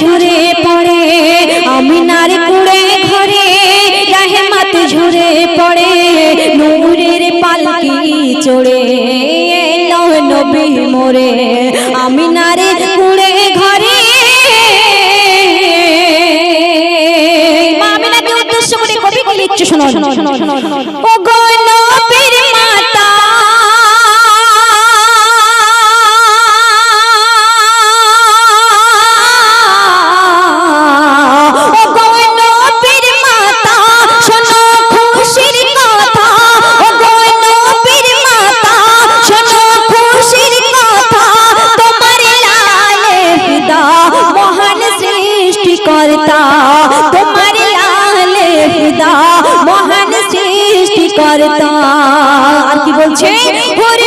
ঝরে পড়ে আমি আমিনার কুড়ে ঘরে রহমত ঝরে পড়ে, নূরের পালকি চড়ে নবী মোরে, আমিনার কুড়ে ঘরে। মা আমিনাকে উদ্দেশ্য করে কবি কি লিখছে শোনো শোনো শোনো শোনো। ও গো আর কি বলছে? হরি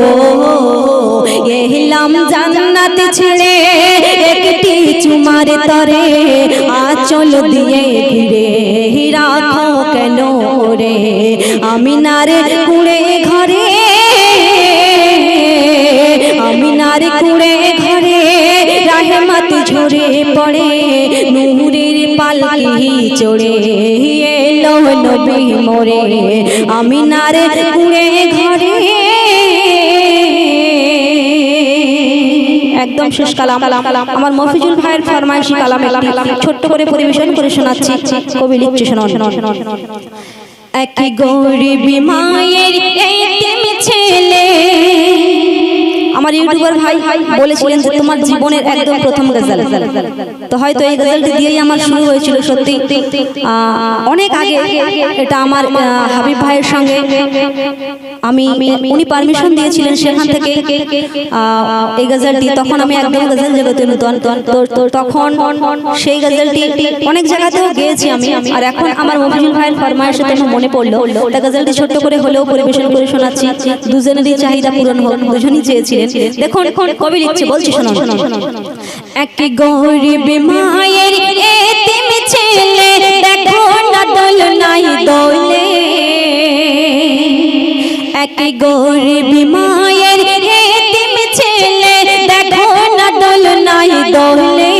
গো এহলাম জান্নাত ছেড়ে একটি চুমার তরে আচল দিয়ে ঘিরে। রাখো কেন রে? আমি নারে কুড়ে ঘরে। আমি নারে কুড়ে ঘরে রাহমত ঝরে পড়ে নূরের পালকি চড়ে। এলো নবী মোরে আমি নারে কুড়ে ঘরে। একদম শেষ কালাম। আমার মফিজুল ভাইয়ের ফরমাইশি কালাম ছোট্ট করে পরিবেশন করে শোনাচ্ছি। কবি লিখছে শোনান এক গৌরী বিমায়ের ছেলে। আমার ইউটিউবার ভাই বলেছিলেন যে তোমার জীবনের একদম প্রথম গজল তো হয়তো এই গজলটি দিয়েই আমার শুরু হয়েছিল সত্যি। অনেক আগে এটা আমার হাবিব ভাইয়ের সঙ্গে আমি উনি পারমিশন দিয়েছিলেন সেখান থেকে এই গজলটি তখন আমি একদম গজল জগতে নতুন। তখন সেই গজলটি অনেক জায়গাতেও গেয়েছি আমি। আর এখন আমার মফিজুল ভাইয়ের ফরমায়েশের জন্য মনে পড়ল। তা গজলটি ছোট্ট করে হলেও পরিবেশন করে শোনাচ্ছি। দুজনেরই চাহিদা পূরণ হোক দুজনই চেয়েছিলেন দেখুন কবি লিখছে বলছি শোনো শোনো এক গরিব মায়ের এতিম ছেলে দেখো না দোল নাই দোলে। এক গরিব মায়ের এতিম ছেলে দেখো না দোল নাই দোলে।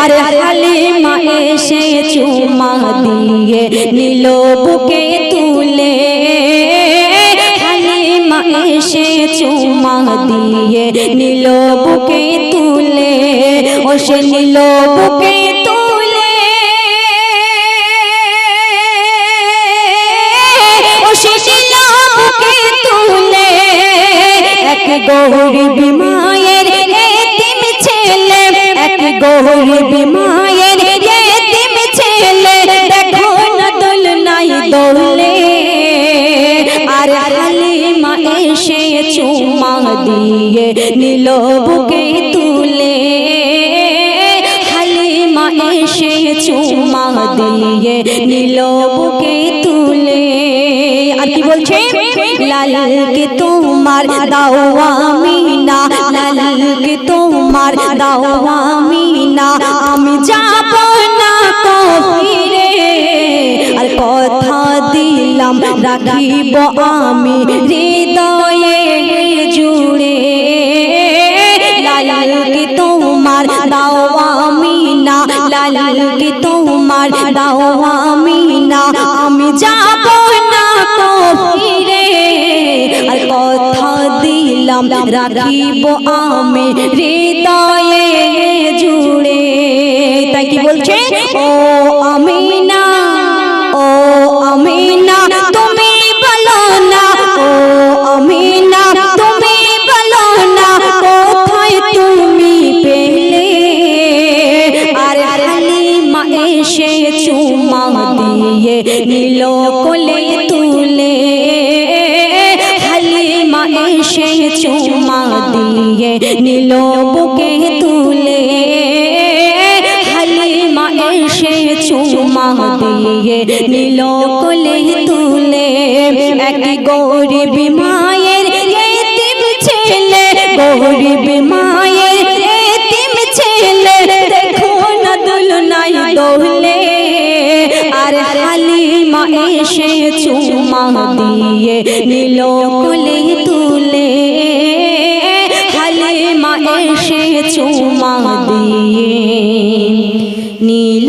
আর হালিমা এসে চুমা দিয়ে নিল বুকে দিয়ে নিল বুকে তুলে, ও সে নিল বুকে তুলে। ও সে নিল বুকে তুলে, এক গরিব মায়ের এতিম ছেলে, এক গরিব মায়ের নিল বুকে তুলে হালিমা এসে চুমা দিয়ে নিল বুকে তুলে। আর কি বলছে? লালকে তোমার দাও আমিনা, লালকে তোমার দাও আমিনা, আমি যাব না কবিরে আর কথা দিলাম, রাখিব আমি হৃদয়ে জুড়ে। তোমার দাও আমিনা লালকে তোমার দাও আমিনা। আমি যাব না কবিরে আর কথা দিলাম, রাখিব আমি হৃদয়ে জুড়ে। তাই কি বলছে? ও এসে চুমা দিয়ে নিল বুকে তুলে। হালিমা নীল কোলে তুলে। এক গরিব মায়ের এতিম ছেলে, গরিব মায়ের এতিম ছেলে দেখো না দুল নাই দোলে। আর হালিমা এসে চুমা দিয়ে নীল কোলে এসে চুমা দিয়ে নীল